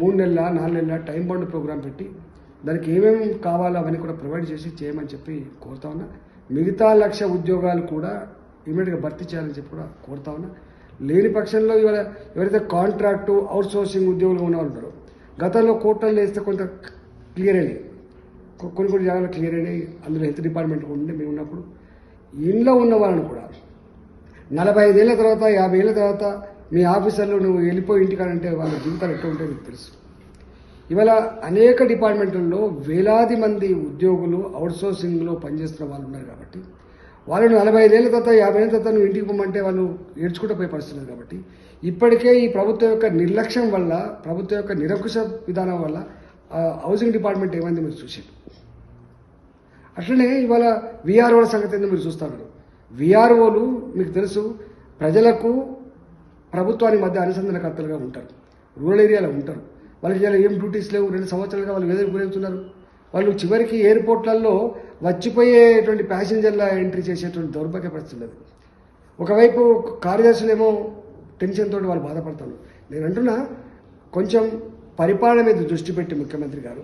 మూడు నెలల నాలుగు నెలల టైం బాండ్ ప్రోగ్రామ్ పెట్టి దానికి ఏమేమి కావాలో అవన్నీ కూడా ప్రొవైడ్ చేసి చేయమని చెప్పి కోరుతా ఉన్నా. మిగతా లక్ష ఉద్యోగాలు కూడా ఇమీడియట్గా భర్తీ చేయాలని చెప్పి కూడా కోరుతా ఉన్నా. లేని పక్షంలో ఇవాళ ఎవరైతే కాంట్రాక్టు అవుట్ సోర్సింగ్ ఉద్యోగులు ఉన్నవాళ్ళు గతంలో కోర్టుల్లో వేస్తే కొంత క్లియర్ అయినాయి. కొన్ని కొన్ని జాగాలు క్లియర్ అయినాయి. అందులో హెల్త్ డిపార్ట్మెంట్ ఉండే మేము ఉన్నప్పుడు. ఇంట్లో ఉన్న వాళ్ళని కూడా నలభై ఐదేళ్ళ తర్వాత యాభై ఏళ్ళ తర్వాత మీ ఆఫీసర్లు నువ్వు వెళ్ళిపోయి ఇంటికాడంటే వాళ్ళ జీవితాలు ఎట్లా ఉంటాయో నీకు తెలుసు. ఇవాళ అనేక డిపార్ట్మెంట్లలో వేలాది మంది ఉద్యోగులు అవుట్సోర్సింగ్లో పనిచేస్తున్న వాళ్ళు ఉన్నారు కాబట్టి వాళ్ళు నలభై ఐదేళ్ళ తర్వాత యాభై ఏళ్ళ తర్వాత నువ్వు ఇంటికి పొమ్మంటే వాళ్ళు ఏడ్చుకుంటూ పోయి పరిస్థితున్నారు కాబట్టి ఇప్పటికే ఈ ప్రభుత్వం యొక్క నిర్లక్ష్యం వల్ల ప్రభుత్వం యొక్క నిరంకుశ విధానం వల్ల హౌసింగ్ డిపార్ట్మెంట్ ఏమైంది మీరు చూసారు అట్లనే ఇవాళ విఆర్ఓల సంగతి ఏందో మీరు చూస్తారు. విఆర్ఓలు మీకు తెలుసు ప్రజలకు ప్రభుత్వానికి మధ్య అనుసంధానకర్తలుగా ఉంటారు. రూరల్ ఏరియాలో ఉంటారు. వాళ్ళకి ఇలా ఏం డ్యూటీస్ లేవు. రెండు సంవత్సరాలుగా వాళ్ళు వేదన గురవుతున్నారు. వాళ్ళు చివరికి ఎయిర్పోర్ట్లలో వచ్చిపోయేటువంటి ప్యాసింజర్ల ఎంట్రీ చేసేటువంటి దౌర్భాగ్య పరిస్థితి ఉన్నది ఒకవైపు కార్యదర్శులేమో టెన్షన్ తోటి వాళ్ళు బాధపడతారు. నేను అంటున్నా కొంచెం పరిపాలన మీద దృష్టి పెట్టి ముఖ్యమంత్రి గారు.